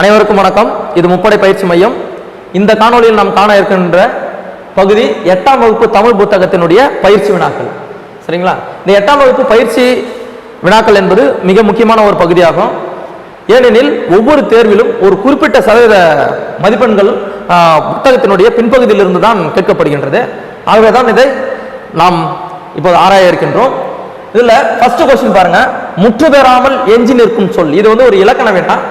அனைவருக்கும் வணக்கம். இது முப்படை பயிற்சி மையம். இந்த காணொளியில் நாம் காண இருக்கின்ற பகுதி எட்டாம் வகுப்பு தமிழ் புத்தகத்தினுடைய பயிற்சி வினாக்கள். சரிங்களா? இந்த எட்டாம் வகுப்பு பயிற்சி வினாக்கள் என்பது மிக முக்கியமான ஒரு பகுதியாகும். ஏனெனில் ஒவ்வொரு தேர்விலும் ஒரு குறிப்பிட்ட சதவீத மதிப்பெண்கள் புத்தகத்தினுடைய பின்பகுதியிலிருந்து தான் கேட்கப்படுகின்றது. ஆகவே தான் இதை நாம் இப்போது ஆராய இருக்கின்றோம். இதில் ஃபஸ்ட்டு கொஸ்டின் பாருங்கள் முற்று பெறாமல் எஞ்சி நிற்கும் சொல். இது வந்து ஒரு இலக்கணம் வேண்டாம்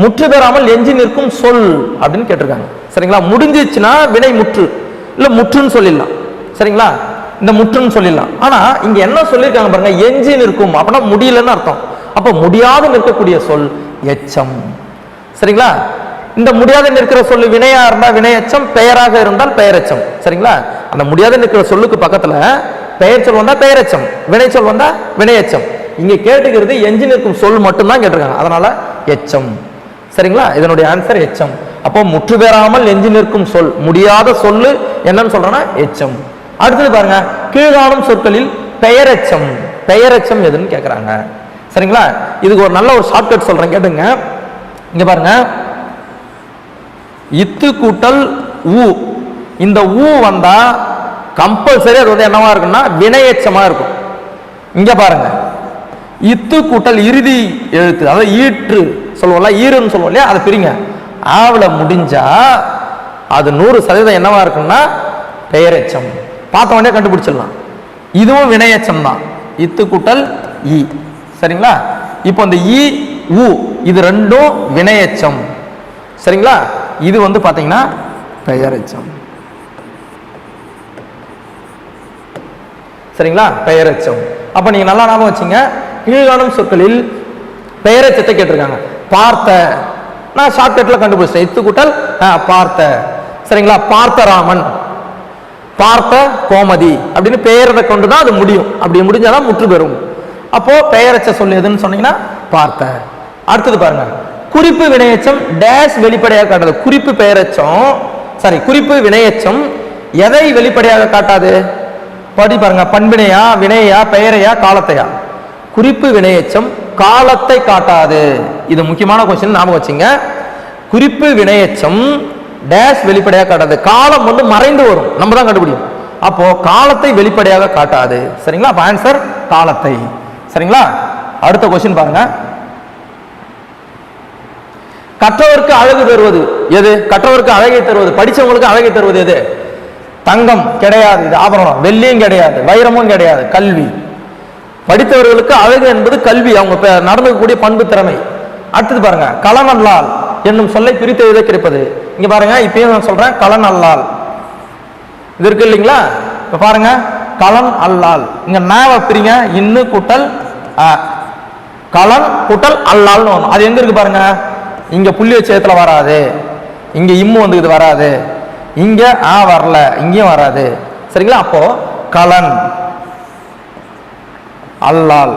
முற்று பெறாமல் எஞ்சி நிற்கும் சொல் அப்படின்னு கேட்டிருக்காங்க. சரிங்களா? முடிஞ்சிச்சுன்னா வினை முற்று. இல்ல முற்றுன்னு சொல்லிடலாம். சரிங்களா? இந்த முற்றுன்னு சொல்லிடலாம். ஆனா இங்க என்ன சொல்லியிருக்காங்க பாருங்க எஞ்சி நிற்கும். அப்படின்னா முடியலன்னு அர்த்தம். அப்ப முடியாது நிற்கக்கூடிய சொல் எச்சம். சரிங்களா? இந்த முடியாத நிற்கிற சொல்லு வினையா இருந்தால் வினையச்சம் பெயராக இருந்தால் பெயரெச்சம். சரிங்களா? அந்த முடியாத நிற்கிற சொல்லுக்கு பக்கத்துல பெயர் சொல் வந்தா பெயரச்சம் வினை சொல் வந்தா வினையச்சம். இங்க கேட்டுக்கிறது எஞ்சி நிற்கும் சொல் மட்டும்தான் கேட்டிருக்காங்க. அதனால எச்சம். சரிங்களா? இதனுடைய ஆன்சர் எச்சம் அப்போ முற்று பெறாமல் எஞ்சி நிற்கும் சொல் முடியாத சொல்லு என்னன்னு சொல்றேன்னா எச்சம் அடுத்தது பாருங்க கீழ்காணும் சொற்களில் பெயரெச்சம் பெயரெச்சம் எதுன்னு கேட்குறாங்க சரிங்களா? இதுக்கு ஒரு நல்ல ஒரு ஷார்ட்கட் சொல்றேன் கேட்டுங்க. இங்க பாருங்க. இத்து கூட்டல் ஊ இந்த ஊ வந்தா கம்பல்சரி அது வந்து என்னவா இருக்கும்னா வினையச்சமா இருக்கும். இங்க பாருங்க. இத்து கூட்டல் இறுதி எழுத்து அதாவது ஈற்று. சொல்லுவோம்ல ஈருன்னு சொல்லுவோம் இல்லையா? அதை பிரிங்க. ஆவலை முடிஞ்சா அது நூறு சதவீதம் என்னவா இருக்கும்னா பெயரெச்சம். பார்த்த உடனே கண்டுபிடிச்சிடலாம். இதுவும் வினையச்சம் தான். இத்து கூட்டல் ஈ. சரிங்களா? இப்போ இந்த ஈ உ இது ரெண்டும் வினையச்சம். சரிங்களா? இது வந்து பார்த்தீங்கன்னா பெயரெச்சம். சரிங்களா? பெயரெச்சம். அப்போ நீங்க நல்லா ஞாபகம் வச்சுங்க. கீழ்காணும் சொற்களில் பெயரெச்சத்தை கேட்டிருக்காங்க. பார்த்த நான் ஷார்ட்கட்ல கண்டுபிடிச்சேன் இத்துக்குட்டல் ஆ, பார்த்த. சரிங்களா? பார்த்தராமன். பார்த்த கோமதி. அப்படின்னு பெயரதை கொண்டு தான் அது முடியும். அப்படி முடிஞ்சாதான் முற்று பெறும். அப்போ பெயரச்ச சொல் எதுன்னு சொன்னீங்கன்னா பார்த்த. அடுத்தது பாருங்க. குறிப்பு வினையச்சம் டேஷ் வெளிப்படையாக காட்டாது. குறிப்பு பெயரச்சம் சாரி குறிப்பு வினையச்சம் எதை வெளிப்படையாக காட்டாது? படி பாருங்க. பண்பினையா வினையா பெயரையா காலத்தையா? குறிப்பு வினையச்சம் காலத்தை காட்டாது. இது முக்கியமான கொஸ்டின் ஞாபகம் வச்சுங்க. குறிப்பு வினையச்சம் டேஷ் வெளிப்படையாக காட்டாது. காலம் வந்து மறைந்து வரும். நம்ம தான் கண்டுபிடிக்கும் அப்போ காலத்தை வெளிப்படையாக காட்டாது. சரிங்களா? அப்போ ஆன்சர் காலத்தை. சரிங்களா? அடுத்த கொஸ்டின் பாருங்க. கற்றவருக்கு அழகு தருவது எது? கற்றவருக்கு அழகை தருவது. படிச்சவங்களுக்கு அழகை தருவது எது? தங்கம் கிடையாது. இது ஆபரணம். வெள்ளியும் கிடையாது. வைரமும் கிடையாது. கல்வி. படித்தவர்களுக்கு அழகு என்பது கல்வி. அவங்க நடந்துக்கூடிய நடந்துக்கக்கூடிய பண்பு திறமை. அடுத்தது பாருங்க களனல்லால் என்னும் சொல்லை பிரித்து எழுத கிடைப்பது. இங்க பாருங்க இப்பயும் நான் சொல்றேன் களன் அல்லால் இது இருக்கு இல்லைங்களா? இப்ப பாருங்க களன் அல்லால். இங்க நாவை பிரிங்க இன்னு குட்டல் கலன் களன் கூட்டல் அல்லால்னு வரும். அது எங்க இருக்கு பாருங்க? இங்க புள்ளி வச்சத்துல வராது. இங்க இம்மு வந்து இது வராது. இங்க ஆ வரல இங்கேயும் வராது. சரிங்களா? அப்போ களன் அல்லால்.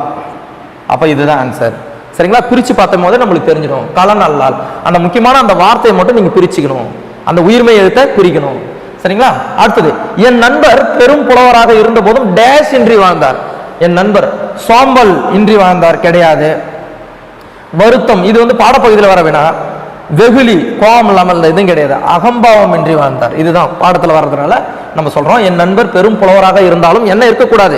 அப்போ இதுதான் ஆன்சர் சரிங்களா? பிரித்து பார்த்தும் போது நம்மளுக்கு தெரிஞ்சிடும். கலன் அல்லால். அந்த முக்கியமான அந்த வார்த்தையை மட்டும் நீங்கள் பிரிச்சுக்கணும். அந்த உயிர்மை எழுத்தை பிரிக்கணும். சரிங்களா? அடுத்தது என் நண்பர் பெரும் புலவராக இருந்த போதும் டேஷ் இன்றி வாழ்ந்தார். என் நண்பர் சோம்பல் இன்றி வாழ்ந்தார் கிடையாது. வருத்தம் இது வந்து பாடப்பகுதியில் வர வேணாம். வெகுளி கோபம் இல்லாமல் இந்த இதுவும் கிடையாது. அகம்பாவம் இன்றி வாழ்ந்தார். இதுதான் பாடத்தில் வர்றதுனால நம்ம சொல்றோம் என் நண்பர் பெரும் புலவராக இருந்தாலும் என்ன இருக்கக்கூடாது?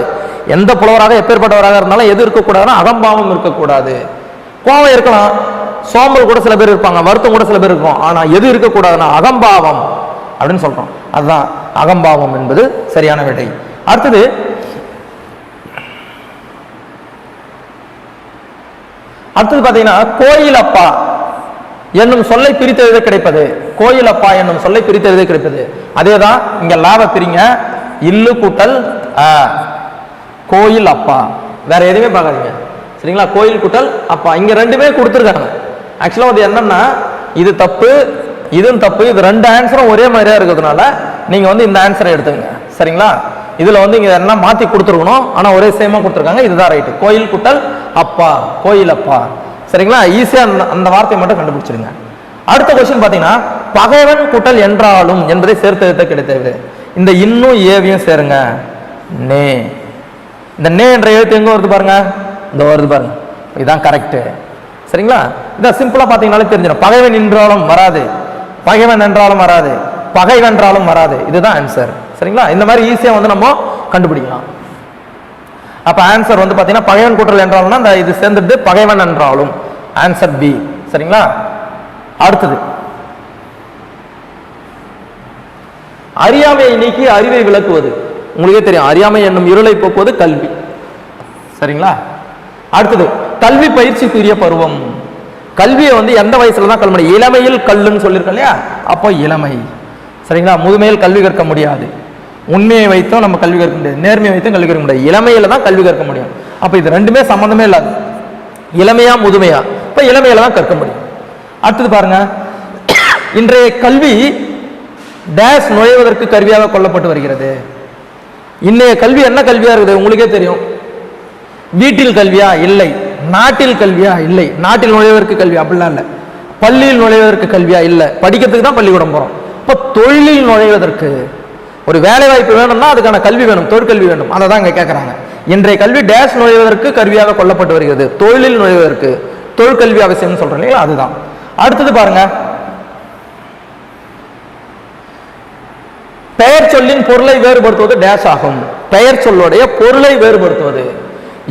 எந்த புலவராக எப்பேற்பட்டவராக இருந்தாலும் எது இருக்கக்கூடாதுன்னா அகம்பாவம் இருக்கக்கூடாது. கோபம் இருக்கலாம். சோம்பல் கூட சில பேர் இருப்பாங்க. வருத்தம் கூட சில பேர் இருக்கும். ஆனா எது இருக்கக்கூடாதுன்னா அகம்பாவம் அப்படின்னு சொல்றோம். அதுதான் அகம்பாவம் என்பது சரியான விடை அடுத்தது அடுத்தது பாத்தீங்கன்னா கோயில் அப்பா என்னும் சொல்லை பிரித்து கிடைப்பது. கோயிலப்பா என்னும் சொல்லை பிரித்து கிடைப்பது. அதே அதேதான் இங்க லாப பிரிங்க. இல்லு கூட்டல் கோயில் அப்பா. வேற எதுவுமே பார்க்காதீங்க. சரிங்களா? கோயில் குட்டல் அப்பா. இங்க ரெண்டுமே கொடுத்துருக்காங்க. ஆக்சுவலாக அது என்னன்னா இது தப்பு இதுவும் தப்பு இது ரெண்டு ஆன்சரும் ஒரே மாதிரியா இருக்கிறதுனால நீங்க வந்து இந்த ஆன்சரை எடுத்துங்க சரிங்களா? இதுல வந்து இங்க என்ன மாத்தி கொடுத்துருக்கணும். ஆனா ஒரே சேமா கொடுத்துருக்காங்க. இதுதான் ரைட்டு கோயில் குட்டல் அப்பா கோயில் அப்பா. சரிங்களா? ஈஸியா அந்த அந்த வார்த்தையை மட்டும் கண்டுபிடிச்சிருங்க. அடுத்த கொஸ்டின் பாத்தீங்கன்னா பகைவன் குட்டல் என்றாலும் என்பதை சேர்த்து எடுத்த கிடைத்தது இந்த இன்னும் ஏவியும் சேருங்க. நே. இந்த நே என்ற எழுத்து எங்க வருது பாருங்க? இந்த வருது பாருங்க. இதுதான் கரெக்ட் சரிங்களா? இதை சிம்பிளா பார்த்தீங்கன்னாலே தெரிஞ்சிடும். பகைவன் என்றாலும் வராது. பகைவன் என்றாலும் வராது. பகை வென்றாலும் வராது. இதுதான் ஆன்சர் சரிங்களா? இந்த மாதிரி ஈஸியா வந்து நம்ம கண்டுபிடிக்கலாம். அப்ப ஆன்சர் வந்து பாத்தீங்கன்னா பகைவன் கூட்டல் என்றாலும்னா இந்த இது சேர்ந்துட்டு பகைவன் என்றாலும். ஆன்சர் பி சரிங்களா? அடுத்தது. அறியாமையை நீக்கி அறிவை விளக்குவது. உங்களுக்கே தெரியும். அறியாமை என்னும் இருளை போக்குவது கல்வி. சரிங்களா? அடுத்தது கல்வி பயிற்சிக்குரிய பருவம். கல்வியை வந்து எந்த வயசுல தான் கல்வி இளமையில் கல்லுன்னு சொல்லியிருக்கோம் இல்லையா? அப்போ இளமை. சரிங்களா? முதுமையில் கல்வி கற்க முடியாது. உண்மையை வைத்தும் நம்ம கல்வி கற்க முடியாது. நேர்மையை வைத்தும் கல்வி கற்க முடியாது. இளமையில தான் கல்வி கற்க முடியும். அப்போ இது ரெண்டுமே சம்மந்தமே இல்லாது. இளமையா முதுமையா? இப்போ இளமையில தான் கற்க முடியும். அடுத்தது பாருங்க. இன்றைய கல்வி டேஷ் நுழைவதற்கு கருவியாக கொல்லப்பட்டு வருகிறது. இன்றைய கல்வி என்ன கல்வியாக இருக்குது? உங்களுக்கே தெரியும். வீட்டில் கல்வியா? இல்லை. நாட்டில் கல்வியா? இல்லை. நாட்டில் நுழைவதற்கு கல்வி அப்படிலாம் இல்லை. பள்ளியில் நுழைவதற்கு கல்வியா? இல்லை. படிக்கிறதுக்கு தான் பள்ளிக்கூடம் போகிறோம் இப்போ தொழிலில் நுழைவதற்கு ஒரு வேலை வாய்ப்பு வேணும்னா அதுக்கான கல்வி வேணும். தொழிற்கல்வி வேணும். அதை தான் இங்கே கேட்குறாங்க இன்றைய கல்வி டேஸ் நுழைவதற்கு கருவியாக கொல்லப்பட்டு வருகிறது. தொழிலில் நுழைவதற்கு தொழிற்கல்வி அவசியம்னு சொல்கிறேன் இல்லையா அதுதான். அடுத்தது பாருங்கள் பெயர் சொல்லின் பொருளை வேறுபடுத்துவது டேஷ் ஆகும். பெயர் சொல்லுடைய பொருளை வேறுபடுத்துவது.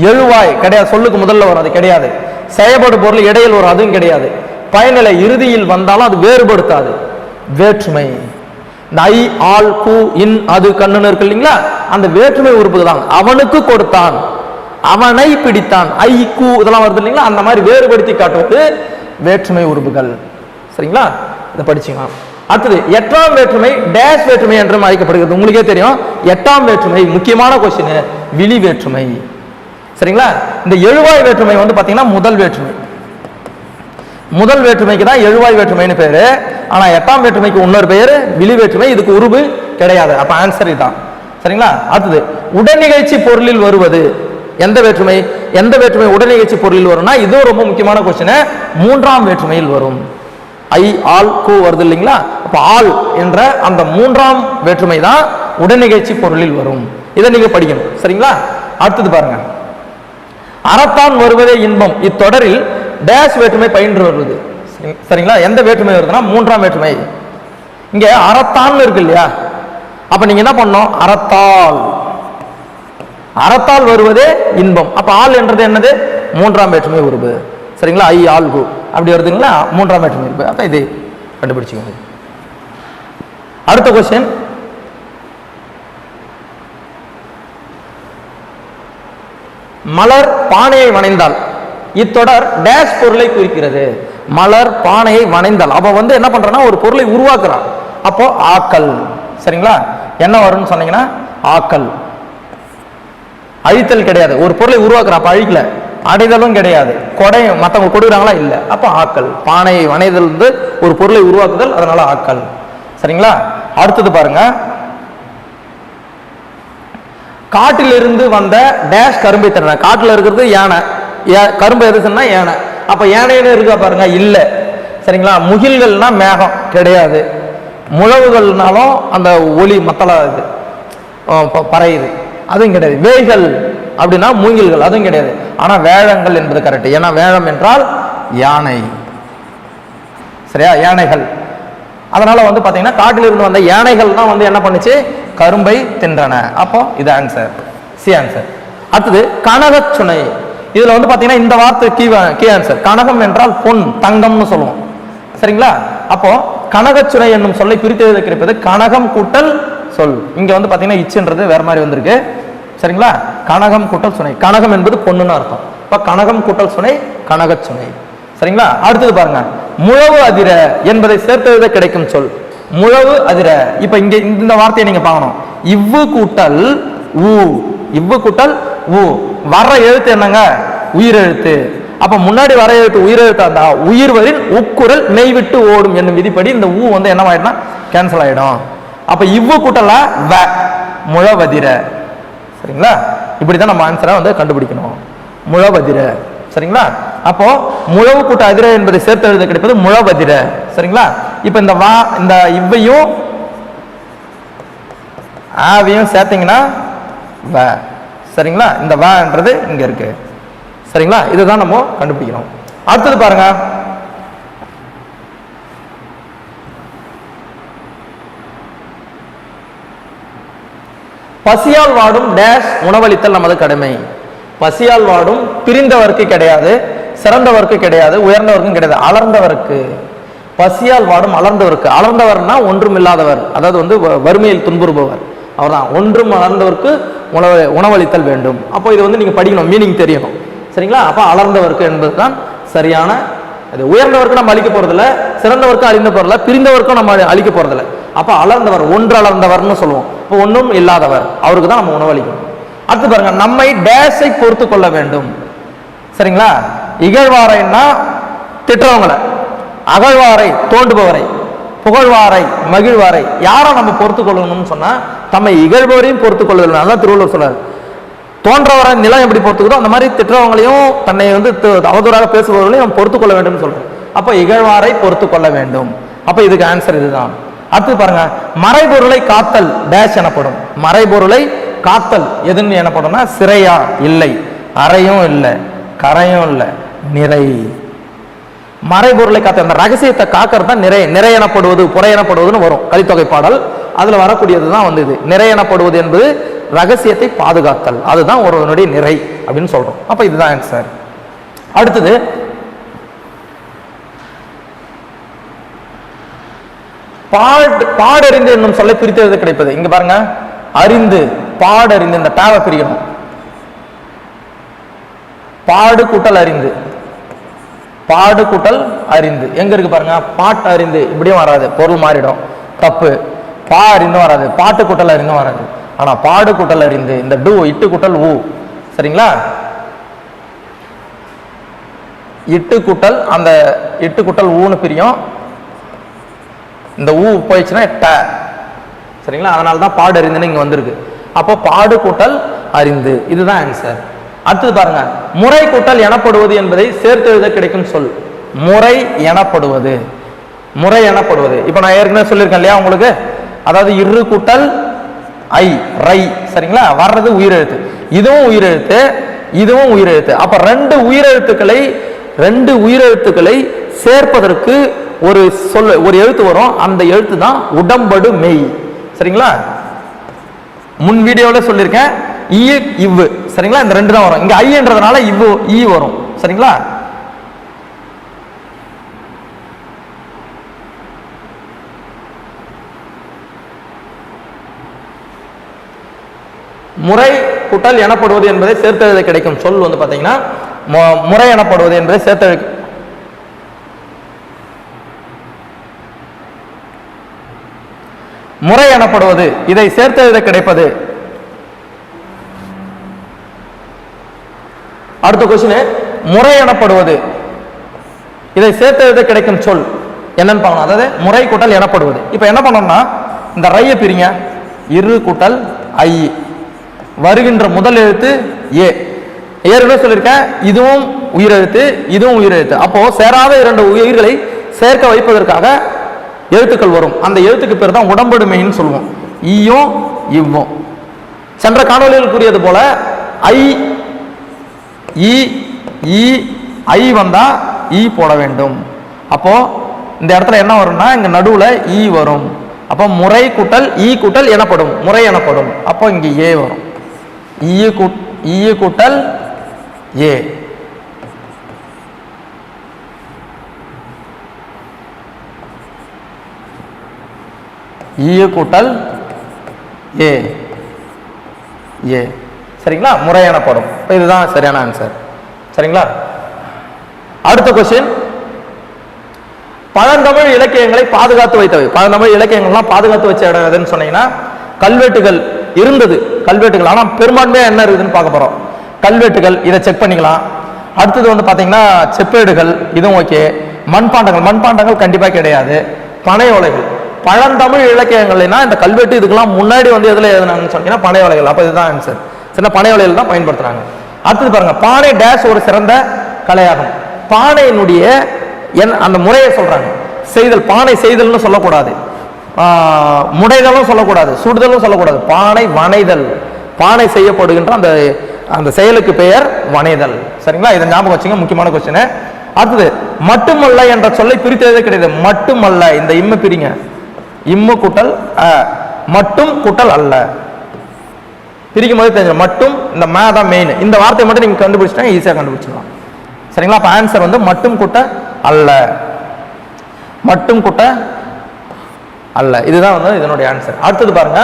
எழுவாய் கிடையாது சொல்லுக்கு முதல்ல வரும் அது கிடையாது. செயல்பாடு பொருள் இடையில் வரும் அதுவும் கிடையாது. பயனிலை இறுதியில் வந்தாலும் அது வேறுபடுத்தாது. வேற்றுமை. இந்த ஐ ஆல் கு இன் அது கண்ணுன்னு இருக்கு இல்லைங்களா? அந்த வேற்றுமை உறுப்புக்கு தான் அவனுக்கு கொடுத்தான். அவனை பிடித்தான். ஐ கு இதெல்லாம் வருது இல்லைங்களா? அந்த மாதிரி வேறுபடுத்தி காட்டுவது வேற்றுமை உறுப்புகள். சரிங்களா? இதை படிச்சுக்கலாம். அடுத்தது எட்டாம் வேற்றுமை டேஷ் வேற்றுமை என்றும் அழைக்கப்படுகிறது. உங்களுக்கே தெரியும். எட்டாம் வேற்றுமை முக்கியமான கொஸ்டின் விழி வேற்றுமை. சரிங்களா? இந்த எழுவாய் வேற்றுமை வந்து பார்த்தீங்கன்னா முதல் வேற்றுமை. முதல் வேற்றுமைக்கு தான் எழுவாய் வேற்றுமைன்னு பேரு. ஆனா எட்டாம் வேற்றுமைக்கு இன்னொரு பெயர் விழி வேற்றுமை. இதுக்கு உருவு கிடையாது. அப்ப ஆன்சர் இதுதான். சரிங்களா? அடுத்தது உடனிகழ்ச்சி பொருளில் வருவது. எந்த வேற்றுமை? எந்த வேற்றுமை உடனிகழ்ச்சி பொருளில் வரும்னா இதுவும் ரொம்ப முக்கியமான கொஸ்டின் மூன்றாம் வேற்றுமையில் வரும். ஐ ஆல் கு வருது இல்லைங்களா? அப்போ ஆல் என்ற அந்த மூன்றாம் வேற்றுமை தான் உடனிகழ்ச்சி பொருளில் வரும். இதை நீங்க படிக்கணும். சரிங்களா? அடுத்தது பாருங்க. அறத்தான் வருவதே இன்பம். இத்தொடரில் டேஷ் வேற்றுமை பயின்று வருவது சரி- சரிங்களா? எந்த வேற்றுமை வருதுன்னா மூன்றாம் வேற்றுமை. இங்க அறத்தான் இருக்கு இல்லையா? அப்ப நீங்க என்ன பண்ணும் அறத்தால் அறத்தால் வருவதே இன்பம். அப்ப ஆள் என்றது என்னது? மூன்றாம் வேற்றுமை உருவு சரிங்களா? ஐ ஆல் கு. அப்படி வருதுங்களா? மூன்றாம் வேற்றுமை இருப்பு அப்போ இது கண்டுபிடிச்சிக்கோங்க. அடுத்த கொஸ்டின் மலர் பானையை வணைந்தால். இத்தொடர் டேஷ் பொருளை குறிக்கிறது. மலர் பானையை வணைந்தால். அவ வந்து என்ன பண்றான்னா ஒரு பொருளை உருவாக்குறான். அப்போ ஆக்கல். சரிங்களா? என்ன வரும்னு சொன்னீங்கன்னா ஆக்கல். அழித்தல் கிடையாது. ஒரு பொருளை உருவாக்குறான் அப்ப அழிக்கல. அடைதலும் கிடையாது. கொடை மற்றவங்க கொடுக்குறாங்களா? இல்லை. அப்போ ஆக்கல் பானையை வனைதல் வந்து ஒரு பொருளை உருவாக்குதல் அதனால ஆக்கல் சரிங்களா? அடுத்தது பாருங்க. காட்டிலிருந்து வந்த டேஷ் கரும்பை திறனை காட்டில் இருக்கிறது யானை. ஏ- கரும்பு எது யானை. அப்போ யானைன்னு இருக்கா பாருங்க? இல்லை. சரிங்களா? முகில்கள்னா மேகம். கிடையாது. முழவுகள்னாலும் அந்த ஒளி மத்தலாக இது. ப- பறையுது. அதுவும் கிடையாது. வேய்கள் அப்படின்னா மூங்கில்கள். அதுவும் கிடையாது. ஆனால் வேழங்கள் என்பது கரெக்ட் ஏன்னா வேழம் என்றால் யானை. சரியா? யானைகள். அதனால வந்து பார்த்தீங்கன்னா காட்டில் இருந்து வந்த யானைகள் தான் வந்து என்ன பண்ணுச்சு? கரும்பை தின்றன. அப்போ இது ஆன்சர் சி ஆன்சர் அடுத்தது கனகச்சுனை இதில் வந்து பார்த்தீங்கன்னா இந்த வார்த்தை கீ கீ ஆன்சர் கனகம் என்றால் பொன் தங்கம்னு சொல்லுவோம். சரிங்களா? அப்போ கனகச்சுனை என்னும் சொல்லை பிரித்து எழுத கிடைப்பது கனகம் கூட்டல் சொல். இங்க வந்து பாத்தீங்கன்னா இச்சுன்றது வேற மாதிரி வந்திருக்கு. சரிங்களா? கனகம் கூட்டல் சுனை. கனகம் என்பது பொண்ணுன்னு அர்த்தம். இப்ப கனகம் கூட்டல் சுனை கனகச்சுனை சரிங்களா? அடுத்தது பாருங்க. முழவு அதிர என்பதை சேர்த்ததை கிடைக்கும் சொல். முழவு அதிர. இப்ப இங்க இந்த வார்த்தையை நீங்க பார்க்கணும். இவ்வு கூட்டல் ஊ. இவ்வு கூட்டல் ஊ. வர்ற எழுத்து என்னங்க? உயிரெழுத்து. அப்ப முன்னாடி வர எழுத்து உயிரெழுத்தா இருந்தா உயிர்வரின் உக்குரல் மெய் விட்டு ஓடும் என்னும் விதிப்படி இந்த ஊ வந்து என்ன கேன்சல் ஆயிடும். அப்ப இவ்வு கூட்டலா வ. முழவதிர சரிங்களா? இப்படி தான் நம்ம ஆன்சரை வந்து கண்டுபிடிக்கணும். முழவதிர. சரிங்களா? அப்போ முழவு கூட்ட அதிர என்பதை சேர்த்து எழுத கிடைப்பது முழவதிர. சரிங்களா? இப்போ இந்த வா இந்த இவ்வையும் ஆவையும் சேர்த்தீங்கன்னா வ. சரிங்களா? இந்த வான்றது இங்க இருக்கு. சரிங்களா? இதுதான் நம்ம கண்டுபிடிக்கிறோம் அடுத்தது பாருங்க. பசியால் வாடும் டேஷ் உணவளித்தல் நமது கடமை. பசியால் வாடும் பிரிந்தவருக்கு கிடையாது சிறந்தவருக்கு கிடையாது உயர்ந்தவருக்கும் கிடையாது அலர்ந்தவருக்கு. பசியால் வாடும் அலர்ந்தவருக்கு. அலர்ந்தவர்னா ஒன்றும் இல்லாதவர் அதாவது வந்து வ- வறுமையில் துன்புறுபவர். அவர்தான். ஒன்றும் அலர்ந்தவருக்கு உணவு உணவளித்தல் வேண்டும். அப்போ இது வந்து நீங்கள் படிக்கணும் மீனிங் தெரியணும். சரிங்களா? அப்போ அலர்ந்தவருக்கு என்பதுதான் சரியான இது உயர்ந்தவருக்கு நம்ம அழிக்க போறதில்ல சிறந்தவருக்கும் அழிந்த போறதில்ல பிரிந்தவருக்கும் நம்ம அழிக்க போகிறதில்ல அப்போ அளர்ந்தவர் ஒன்று அளர்ந்தவர்னு சொல்லுவோம். இப்போ ஒன்றும் இல்லாதவர் அவருக்கு தான் நம்ம உணவளிக்கும் அடுத்து பாருங்க நம்மை டேஷை பொறுத்து கொள்ள வேண்டும். சரிங்களா? இகழ்வாரைன்னா திட்டுறவங்களை அகழ்வாரை தோண்டுபவரை புகழ்வாரை மகிழ்வாரை யாரை நம்ம பொறுத்து கொள்ளணும்னு சொன்னால் தம்மை இகழ்பவரையும் பொறுத்து கொள்ள நல்லா திருவள்ளுவர் சொல்றாரு. தோன்றவரை நிலம் எப்படி பொறுத்துக்கிறோம் அந்த மாதிரி திட்டுறவங்களையும் தன்னை வந்து அவதூறாக பேசுபவர்களையும் நம்ம பொறுத்து கொள்ள வேண்டும் சொல்றேன் அப்போ இகழ்வாரை பொறுத்து கொள்ள வேண்டும். அப்போ இதுக்கு ஆன்சர் இதுதான். அடுத்து பாருங்க மறைபொருளை காத்தல் டேஷ் எனப்படும். மறைபொருளை காத்தல் எதுன்னு எனப்படும்னா சிறையா? இல்லை. அறையும் இல்லை. கரையும் இல்லை. நிறை. மறைபொருளை காத்த அந்த ரகசியத்தை காக்கிறது தான் நிறை. நிறை எனப்படுவது புறை எனப்படுவதுன்னு வரும். கலித்தொகை பாடல். அதுல வரக்கூடியது தான் வந்து இது. நிறை எனப்படுவது என்பது ரகசியத்தை பாதுகாத்தல். அதுதான் ஒருவனுடைய நிறை அப்படின்னு சொல்றோம். அப்ப இதுதான் ஆன்சர் அடுத்தது பாடறிந்து என்னும் சொல்லை பிரித்தெழுத கிடைப்பது. இங்க பாருங்க. அறிந்து பாடறிந்து இந்த டாவை பிரிக்கணும். பாடு கூட்டல் அறிந்து. பாடு கூட்டல் அறிந்து. எங்க இருக்கு பாருங்க? பாட்டு அறிந்து. இப்படியும் வராது. பொருள் மாறிடும். தப்பு. பா அறிந்தும் வராது. பாட்டு கூட்டல் அறிந்தும் வராது. ஆனா பாடு கூட்டல் அறிந்து. இந்த டு இட்டு கூட்டல் ஊ. சரிங்களா? இட்டு கூட்டல் அந்த இட்டு கூட்டல் ஊன்னு பிரியும். இந்த ஊ போயிடுச்சுன்னா ட. சரிங்களா? அதனால தான் பாடு அறிந்துன்னு இங்கே வந்திருக்கு. அப்போ பாடு கூட்டல் அறிந்து. இதுதான் ஆன்சர் அடுத்தது பாருங்க. முறை கூட்டல் எனப்படுவது என்பதை சேர்த்து எழுத கிடைக்கும் சொல். முறை எனப்படுவது. முறை எனப்படுவது. இப்போ நான் ஏற்கனவே சொல்லியிருக்கேன் இல்லையா உங்களுக்கு? அதாவது இரு கூட்டல் ஐ ரை. சரிங்களா? வர்றது உயிரெழுத்து. இதுவும் உயிரெழுத்து இதுவும் உயிரெழுத்து. அப்போ ரெண்டு உயிரெழுத்துக்களை ரெண்டு உயிரெழுத்துக்களை சேர்ப்பதற்கு ஒரு சொல் ஒரு எழுத்து வரும். அந்த எழுத்து தான் உடம்படு மெய். சரிங்களா? முன் வீடியோவில் சொல்லியிருக்கேன் ஈ இவ்வு சரிங்களா? இந்த ரெண்டு தான் வரும். இங்கே ஐன்றதுனால இவ்வு ஈ வரும். சரிங்களா? முறை கூட்டல் எனப்படுவது என்பதை சேர்த்தெழுத கிடைக்கும். சொல் வந்து பார்த்தீங்கன்னா முறை எனப்படுவது என்பதை சேர்த்தெழு முறை எனப்படுவது இதை சேர்த்தெழுத கிடைப்பது. அடுத்த கொஸ்டின் முறை எனப்படுவது. இதை சேர்த்தெழுத கிடைக்கும் சொல் என்னன்னு பார்க்கணும். அதாவது முறை கூட்டல் எனப்படுவது. இப்போ என்ன பண்ணோம்னா இந்த ரையை பிரிங்க. இரு கூட்டல் ஐ. வருகின்ற முதல் எழுத்து ஏ. ஏற்கனவே சொல்லியிருக்கேன் இதுவும் உயிரெழுத்து இதுவும் உயிரெழுத்து. அப்போ சேராத இரண்டு உயிர்களை சேர்க்க வைப்பதற்காக எழுத்துக்கள் வரும். அந்த எழுத்துக்கு பேர் தான் உடம்படுமைன்னு சொல்லுவோம். ஈயும் இவ்வும். சென்ற காணொலியில் கூறியது போல ஐ இ இ ஐ வந்தா ஈ போட வேண்டும். அப்போ இந்த இடத்துல என்ன வரும்னா இங்க நடுவுல ஈ வரும். அப்போ முறை கூட்டல் ஈ கூட்டல் எனப்படும். முறை எனப்படும். அப்போ இங்க ஏ வரும். ஈ கூட் ஈ கூட்டல் ஏ. ஈ கூட்டல் ஏ. ஏ. சரிங்களா? முறையான படம். இதுதான் சரியான ஆன்சர் சரிங்களா? அடுத்த கொஸ்டின் பழந்தமிழ் இலக்கியங்களை பாதுகாத்து வைத்தவை. பழந்தமிழ் இலக்கியங்கள்லாம் பாதுகாத்து வச்ச இடம் எதுன்னு சொன்னீங்கன்னா கல்வெட்டுகள் இருந்தது. கல்வெட்டுகள். ஆனால் பெரும்பான்மையாக என்ன இருக்குதுன்னு பார்க்க போகிறோம் கல்வெட்டுகள் இதை செக் பண்ணிக்கலாம். அடுத்தது வந்து பார்த்தீங்கன்னா செப்பேடுகள் இதுவும் ஓகே மண்பாண்டங்கள். மண்பாண்டங்கள் கண்டிப்பாக கிடையாது. பனை ஓலைகள். பழந்தமிழ் இலக்கியங்கள்னா இந்த கல்வெட்டு இதுக்கெல்லாம் முன்னாடி வந்து எதுல எழுதுனாங்கன்னு சொன்னீங்கன்னா பனை வலைகள். அப்போ இதுதான் ஆன்சர் சின்ன பனை வலைகள் தான் பயன்படுத்துறாங்க. அடுத்தது பாருங்க பானை டேஷ் ஒரு சிறந்த கலையாகும். பானையினுடைய என் அந்த முறையை சொல்றாங்க. செய்தல் பானை செய்தல்னு சொல்லக்கூடாது. முடைதலும் சொல்லக்கூடாது சுடுதலும் சொல்லக்கூடாது. பானை வனைதல். பானை செய்யப்படுகின்ற அந்த அந்த செயலுக்கு பெயர் வனைதல். சரிங்களா? இதை ஞாபகம் வச்சுங்க முக்கியமான கொஸ்டின் அடுத்தது மட்டுமல்ல என்ற சொல்லை பிரித்ததே கிடையாது. மட்டுமல்ல இந்த இம்மை பிரிங்க. இம்மு கூட்டல் அ. மட்டும் கூட்டல் அல்ல. பிரிக்கும் போது தெரிஞ்சிடும். மட்டும் இந்த மே தான் மெயின் இந்த வார்த்தையை மட்டும் நீங்க கண்டுபிடிச்சிட்டா ஈஸியாக கண்டுபிடிச்சிடலாம். சரிங்களா? அப்போ ஆன்சர் வந்து மட்டும் கூட்ட அல்ல. மட்டும் கூட்ட அல்ல. இதுதான் வந்து இதனுடைய ஆன்சர் அடுத்தது பாருங்க.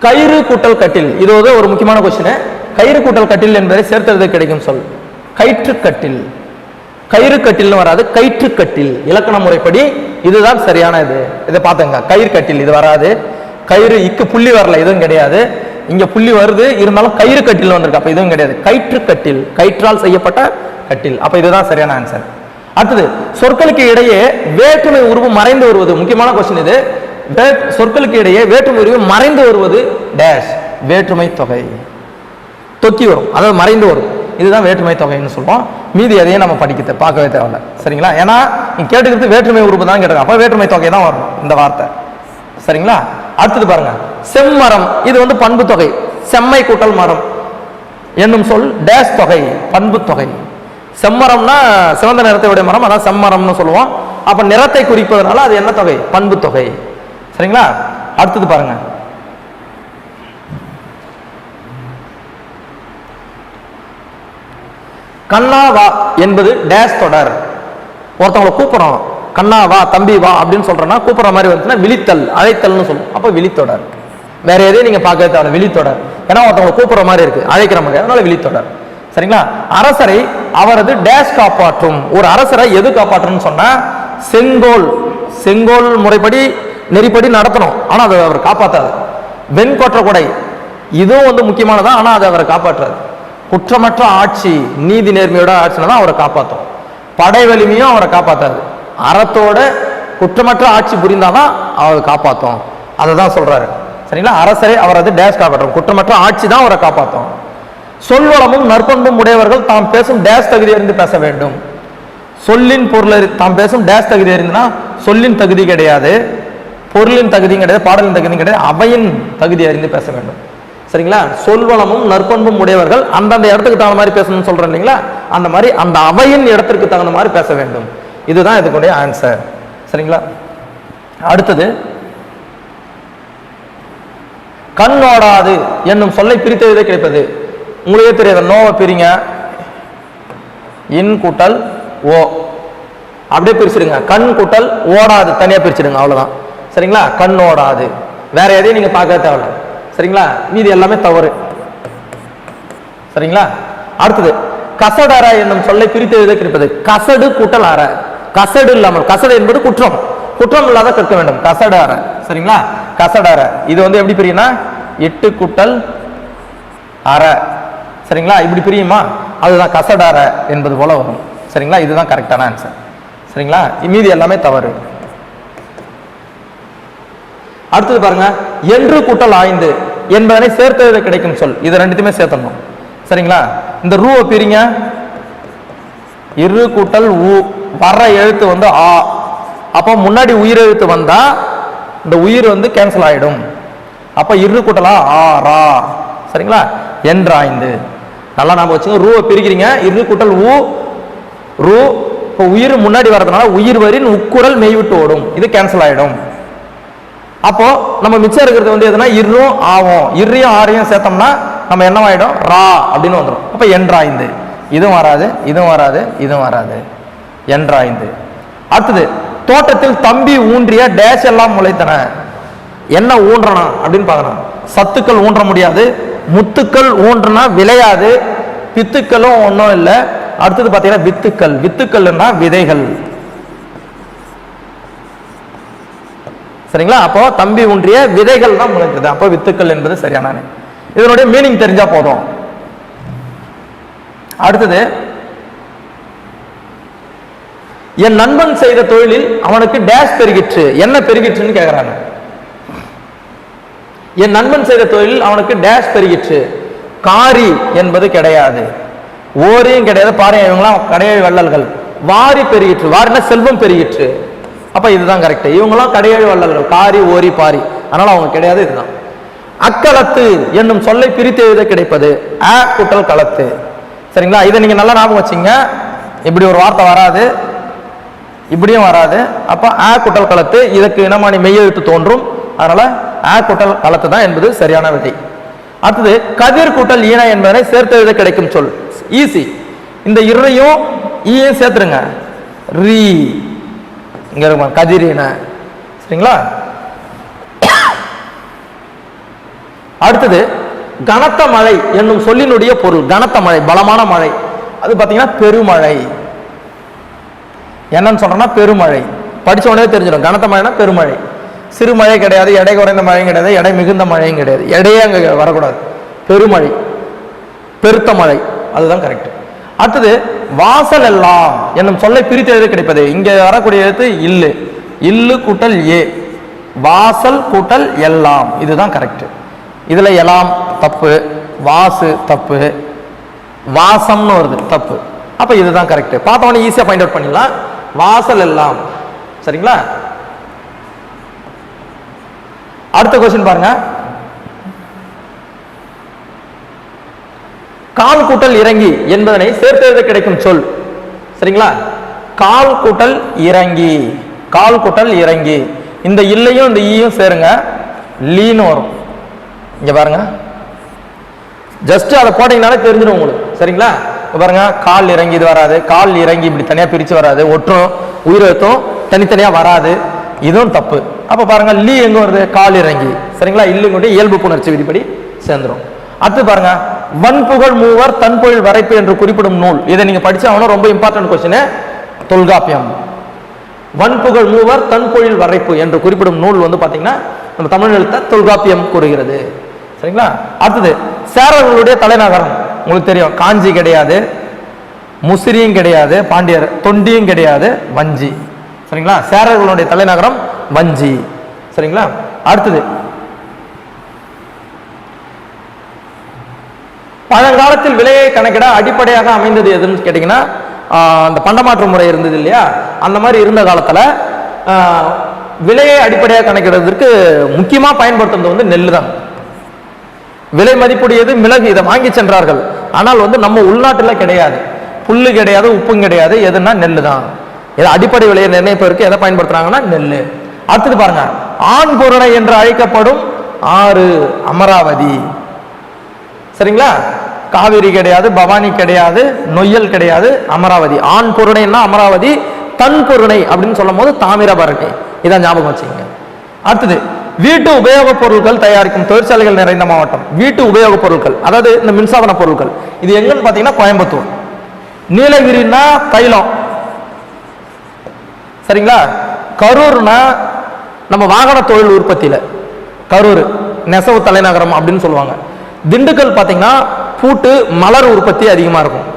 கயிறு கூட்டல் கட்டில். இது வந்து ஒரு முக்கியமான கொஸ்டின் கயிறு கூட்டல் கட்டில் என்பதை சேர்த்தது கிடைக்கும் சொல். கயிற்று கட்டில். கயிறு கட்டில்னு வராது கயிற்று கட்டில் இலக்கண முறைப்படி இதுதான் சரியான இது. இதை பார்த்துங்க கயிறு கட்டில் இது வராது. கயிறு இக்கு புள்ளி வரல இதுவும் கிடையாது. இங்க புள்ளி வருது இருந்தாலும் கயிறு கட்டில் வந்திருக்கு அப்ப இதுவும் கிடையாது. கயிற்று கட்டில் கயிற்றால் செய்யப்பட்ட கட்டில். அப்ப இதுதான் சரியான ஆன்சர் அடுத்தது சொற்களுக்கு இடையே வேற்றுமை உருவு மறைந்து வருவது. முக்கியமான கொஸ்டின் இது. சொற்களுக்கு இடையே வேற்றுமை உருவு மறைந்து வருவது டேஷ் வேற்றுமை தொகை. தொக்கி வரும். அதாவது மறைந்து வரும். இதுதான் வேற்றுமை தொகைன்னு சொல்லுவோம் மீதி எதையும் நம்ம படிக்க பார்க்கவே தேவையில்ல. சரிங்களா? ஏன்னா நீங்கள் கேட்டுக்கிறது வேற்றுமை உறுப்பு தான் கேட்டுருங்க அப்போ வேற்றுமை தொகை தான் வரும் இந்த வார்த்தை. சரிங்களா? அடுத்தது பாருங்க. செம்மரம். இது வந்து பண்பு தொகை. செம்மை கூட்டல் மரம் என்னும் சொல் டேஷ் தொகை பண்பு தொகை. செம்மரம்னா சிவந்த நிறத்தை உடைய மரம் அதான் செம்மரம்னு சொல்லுவோம். அப்போ நிறத்தை குறிப்பதனால அது என்ன தொகை? பண்பு தொகை. சரிங்களா? அடுத்தது பாருங்கள் கண்ணா வா என்பது டேஷ் தொடர். ஒருத்தவங்களை கூப்பிடணும் கண்ணா வா தம்பி வா அப்படின்னு சொல்றோம்னா கூப்பிட்ற மாதிரி வந்துச்சுன்னா விழித்தல் அழைத்தல்னு சொல்லுவோம். அப்போ விழித்தொடர். வேற எதையும் நீங்க பார்க்கவே தேவை விழித்தொடர். ஏன்னா ஒருத்தவங்களை கூப்பிட்ற மாதிரி இருக்கு. அழைக்கிற மாதிரி அதனால விழித்தொடர். சரிங்களா? அரசரை அவரது டேஷ் காப்பாற்றும். ஒரு அரசரை எது காப்பாற்றணும்னு சொன்னா செங்கோல். செங்கோல் முறைப்படி நெறிப்படி நடத்தணும். ஆனா அதை அவர் காப்பாற்றாது வெண்கொற்ற கொடை. இதுவும் வந்து முக்கியமானதான் ஆனா அதை அவரை காப்பாற்றாது. குற்றமற்ற ஆட்சி நீதி நேர்மையோட ஆட்சினா தான் அவரை காப்பாற்றும் படை வலிமையும் அவரை காப்பாற்றாது அறத்தோட குற்றமற்ற ஆட்சி புரிந்தாதான் அவரை காப்பாற்றும் அதை தான் சொல்றாரு. சரிங்களா? அரசரை அவரது டேஷ் காப்பாற்றும் குற்றமற்ற ஆட்சி தான் அவரை காப்பாற்றும் சொல்வளமும் நற்பண்பும் உடையவர்கள் தாம் பேசும் டேஷ் தகுதி அறிந்து பேச வேண்டும். சொல்லின் பொருள் அறி- தாம் பேசும் டேஷ் தகுதி அறிந்துனா சொல்லின் தகுதி கிடையாது. பொருளின் தகுதியும் கிடையாது பாடலின் தகுதியும் கிடையாது. அவையின் தகுதி அறிந்து பேச வேண்டும். சரிங்களா? சொல்வளமும் நற்பண்பும் உடையவர்கள் அந்தந்த இடத்துக்கு தகுந்த மாதிரி பேசணும்னு சொல்றேன் இல்லைங்களா? அந்த மாதிரி அந்த அவையின் இடத்திற்கு தகுந்த மாதிரி பேச வேண்டும். இதுதான் இதுக்குடைய ஆன்சர் சரிங்களா? அடுத்தது கண்ணோடாது என்னும் சொல்லை பிரித்ததே கிடைப்பது. உங்களுக்கே தெரியாது நோவை பிரிங்க. இன் கூட்டல் ஓ. அப்படியே பிரிச்சிடுங்க. கண் கூட்டல் ஓடாது தனியாக பிரிச்சிடுங்க அவ்வளோதான் சரிங்களா? கண் ஓடாது வேற எதையும் நீங்கள் பார்க்க தேவையில்ல. சரிங்களா? மீதி எல்லாமே தவறு. சரிங்களா? அடுத்தது கசடாரா என்னும் சொல்லை பிரித்து எழுத கிடைப்பது கசடு கூட்டல் அற. கசடு இல்லாமல் கசடு என்பது குற்றம். குற்றம் இல்லாத கற்க வேண்டும். கசடார சரிங்களா? கசடார இது வந்து எப்படி பிரியும்னா எட்டு குட்டல் அற. சரிங்களா? இப்படி பிரியுமா? அதுதான் கசடார என்பது போல வரும். சரிங்களா? இதுதான் கரெக்டான ஆன்சர் சரிங்களா? மீதி எல்லாமே தவறு. அடுத்தது பாருங்க என்று கூட்டல் ஆய்ந்து என்பதனை சேர்த்தது கிடைக்கும் சொல். இது ரெண்டுத்தையுமே சேர்த்தணும். சரிங்களா? இந்த ரூவை பிரிங்க இரு கூட்டல் ஊ வர்ற எழுத்து வந்து ஆ. அப்போ முன்னாடி உயிர் எழுத்து வந்தா இந்த உயிர் வந்து கேன்சல் ஆயிடும். அப்ப இரு கூட்டலா ஆ ரா. சரிங்களா? என்றாய்ந்து. நல்லா நாம வச்சுங்க. ரூவை பிரிக்கிறீங்க இரு கூட்டல் ஊ ரூ. இப்போ உயிர் முன்னாடி வர்றதுனால உயிர் வரின் உக்குரல் மெய்விட்டு ஓடும். இது கேன்சல் ஆயிடும். அப்போ நம்ம மிச்சம் இருக்கிறது வந்து எதுனா இரும் ஆவும். இர்ரையும் ஆறையும் சேர்த்தோம்னா நம்ம என்னவாயிடும்? ரா அப்படின்னு வந்துடும் அப்போ என்றாய்ந்து. இதுவும் வராது இதுவும் வராது இதுவும் வராது. என்றாய்ந்து. அடுத்தது தோட்டத்தில் தம்பி ஊன்றிய டேஷ் எல்லாம் முளைத்தன. என்ன ஊன்றணும் அப்படின்னு பார்க்கணும் சத்துக்கள் ஊன்ற முடியாது. முத்துக்கள் ஊன்றுனா விளையாது. பித்துக்களும் ஒன்றும் இல்லை. அடுத்தது பார்த்தீங்கன்னா வித்துக்கள். வித்துக்கள்னா விதைகள். சரிங்களா? அப்போ தம்பி ஊன்றிய விதைகள் தான் முளைக்குது. அப்போ வித்துக்கள் என்பது சரியான இதனுடைய மீனிங் தெரிஞ்சா போதும். அடுத்தது என் நண்பன் செய்த தொழிலில் அவனுக்கு டேஷ் பெருகிற்று. என்ன பெருகிற்றுன்னு கேக்குறாங்க. என் நண்பன் செய்த தொழிலில் அவனுக்கு டேஷ் பெருகிற்று. காரி என்பது கிடையாது. ஓரியும் கிடையாது. பாரு இவங்களாம் கடையழி வள்ளல்கள். வாரி பெருகிற்று. வாரினா செல்வம் பெருகிற்று. அப்போ இதுதான் கரெக்டு இவங்களாம் கடையழி வள்ளல்கள். காரி ஓரி பாரி. அதனால் அவங்க கிடையாது இதுதான். அக்களத்து என்னும் சொல்லை பிரித்து எழுத கிடைப்பது. அ குட்டல் களத்து சரிங்களா? இதை நீங்கள் நல்லா ஞாபகம் வச்சுங்க. இப்படி ஒரு வார்த்தை வராது. இப்படியும் வராது. அப்போ ஆ குட்டல் களத்து இதுக்கு இனமானி மெய்யெழுத்து தோன்றும். அதனால் ஆ குட்டல் களத்து தான் என்பது சரியான விடை அடுத்தது கதிர் கூட்டல் ஈனா என்பதனை சேர்த்து எழுத கிடைக்கும் சொல். ஈஸி இந்த இறையும் ஈயும் சேர்த்துருங்க. ரீ. இங்க இருக்கும்? கதிரின. சரிங்களா? அடுத்தது கனத்த மழை என்னும் சொல்லினுடைய பொருள். கனத்த மழை பலமான மழை. அது பார்த்தீங்கன்னா பெருமழை. என்னன்னு சொல்றேன்னா பெருமழை. படிச்ச உடனே தெரிஞ்சிடும். கனத்த மழைனா பெருமழை. சிறு மழை கிடையாது எடை குறைந்த மழையும் கிடையாது எடை மிகுந்த மழையும் கிடையாது. எடையே அங்கே வரக்கூடாது. பெருமழை. பெருத்த மழை. அதுதான் கரெக்ட் அடுத்தது வாசல் எல்லாம் என்னும் சொல்லை பிரித்து எழுத கிடைப்பது. இங்கே வரக்கூடிய எழுத்து இல்லு. இல்லு கூட்டல் ஏ. வாசல் கூட்டல் எல்லாம். இதுதான் கரெக்ட் இதில் எல்லாம் தப்பு வாசு தப்பு வாசம்னு வருது தப்பு. அப்போ இதுதான் கரெக்ட் பார்த்தவொடனே ஈஸியாக ஃபைண்ட் அவுட் பண்ணிடலாம். வாசல் எல்லாம். சரிங்களா? அடுத்த கொஸ்டின் பாருங்கள் கால் கூட்டல் இறங்கி என்பதனை சேர்த்தெழுத கிடைக்கும் சொல். சரிங்களா? கால் கூட்டல் இறங்கி கால் கூட்டல் இறங்கி. இந்த இல்லையும் இந்த ஈயும் சேருங்க. லீன்னு வரும் இங்க பாருங்க. ஜஸ்ட் அதை போட்டீங்கனாலே தெரிஞ்சிடும் உங்களுக்கு. சரிங்களா? பாருங்க. கால் இறங்கி இது வராது. கால் இறங்கி இப்படி தனியா பிரிச்சு வராது. ஒற்றும் உயிரத்தும் தனித்தனியா வராது. இதுவும் தப்பு. அப்ப பாருங்க லீ எங்க வருது? கால் இறங்கி. சரிங்களா? இல்லுங்குடைய இயல்பு புணர்ச்சி விதிப்படி சேர்ந்துரும். அடுத்து பாருங்க. வன்புகழ் மூவர் தன்பொழில் வரைப்பு என்று குறிப்பிடும் நூல். இதை நீங்க படிச்சா ரொம்ப இம்பார்ட்டன்ட் கொஸ்டின் தொல்காப்பியம். வன்புகழ் மூவர் தன்பொழில் வரைப்பு என்று குறிப்பிடும் நூல் வந்து பாத்தீங்கன்னா நம்ம தமிழ் எழுத்த தொல்காப்பியம் கூறுகிறது. சரிங்களா? அடுத்தது சேரர்களுடைய தலைநகரம். உங்களுக்கு தெரியும் காஞ்சி கிடையாது முசிறியும் கிடையாது பாண்டியர் தொண்டியும் கிடையாது வஞ்சி. சரிங்களா? சேரர்களுடைய தலைநகரம் வஞ்சி. சரிங்களா? அடுத்தது பழங்காலத்தில் விலையை கணக்கிட அடிப்படையாக அமைந்தது எதுன்னு கேட்டிங்கன்னா அந்த பண்டமாற்று முறை இருந்தது இல்லையா? அந்த மாதிரி இருந்த காலத்தில் விலையை அடிப்படையாக கணக்கிடுறதுக்கு முக்கியமாக பயன்படுத்துறது வந்து நெல் தான் விலை மதிப்புடையது மிளகு. இதை வாங்கி சென்றார்கள். ஆனால் வந்து நம்ம உள்நாட்டில் கிடையாது. புல்லு கிடையாது உப்பும் கிடையாது. எதுன்னா நெல் தான் இது அடிப்படை விலையை நிர்ணயிப்பதற்கு எதை பயன்படுத்துறாங்கன்னா நெல் அடுத்தது பாருங்க. ஆண் பொருளை என்று அழைக்கப்படும் ஆறு அமராவதி. சரிங்களா? காவிரி கிடையாது பவானி கிடையாது நொய்யல் கிடையாது அமராவதி. ஆண் பொருணைன்னா அமராவதி தன் பொருணை அப்படின்னு சொல்லும் போது தாமிரபரணி. இதான் ஞாபகம் வச்சுக்கோங்க. அடுத்தது வீட்டு உபயோகப் பொருட்கள் தயாரிக்கும் தொழிற்சாலைகள் நிறைந்த மாவட்டம். வீட்டு உபயோகப் பொருட்கள் அதாவது இந்த மின்சாதன பொருட்கள். இது எங்கன்னு பார்த்தீங்கன்னா கோயம்புத்தூர். நீலகிரின்னா தைலம். சரிங்களா? கரூர்னா நம்ம வாகன தொழில் உற்பத்தியில். கரூர் நெசவு தலைநகரம் அப்படின்னு சொல்லுவாங்க. திண்டுக்கல் பார்த்தீங்கன்னா பூட்டு மலர் உற்பத்தி அதிகமாக இருக்கும்.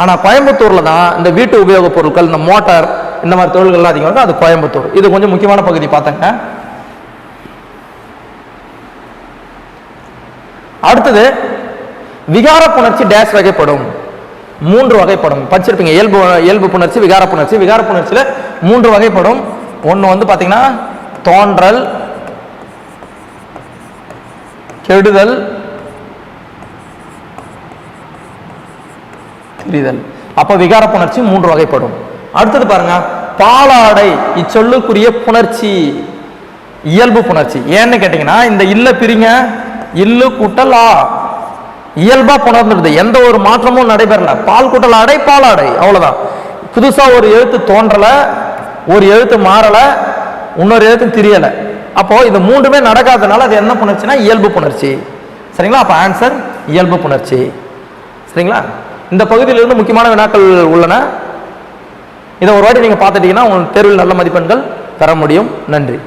ஆனால் கோயம்புத்தூரில் தான் இந்த வீட்டு உபயோகப் பொருட்கள் இந்த மோட்டார் இந்த மாதிரி தொழில்கள்லாம் அதிகமாக இருக்கும். அது கோயம்புத்தூர். இது கொஞ்சம் முக்கியமான பகுதி பார்த்தங்க. அடுத்தது விகார புணர்ச்சி டேஷ் வகைப்படும். மூன்று வகைப்படும். படிச்சிருப்பீங்க. இயல்பு இயல்பு புணர்ச்சி விகார புணர்ச்சி. விகார புணர்ச்சியில் மூன்று வகைப்படும். ஒன்று வந்து பார்த்தீங்கன்னா தோன்றல் கெடுதல் புரிதல் அப்ப விகார புணர்ச்சி மூன்று வகைப்படும். அடுத்தது பாருங்க பாலாடை இச்சொல்லுக்குரிய புணர்ச்சி இயல்பு புணர்ச்சி. ஏன்னு கேட்டீங்கன்னா இந்த இல்ல பிரிங்க இல்லு கூட்டலா இயல்பா புணர்ந்துடுது. எந்த ஒரு மாற்றமும் நடைபெறல. பால் கூட்டல் ஆடை பாலாடை. அவ்வளவுதான். புதுசா ஒரு எழுத்து தோன்றல ஒரு எழுத்து மாறல இன்னொரு எழுத்து தெரியல. அப்போ இது மூன்றுமே நடக்காதனால அது என்ன புணர்ச்சினா இயல்பு புணர்ச்சி. சரிங்களா? அப்ப ஆன்சர் இயல்பு புணர்ச்சி. சரிங்களா? இந்த பகுதியிலிருந்து முக்கியமான வினாக்கள் உள்ளன. இதை ஒரு வாட்டி நீங்கள் பார்த்துட்டீங்கன்னா உங்கள் தேர்வில் நல்ல மதிப்பெண்கள் தர முடியும். நன்றி.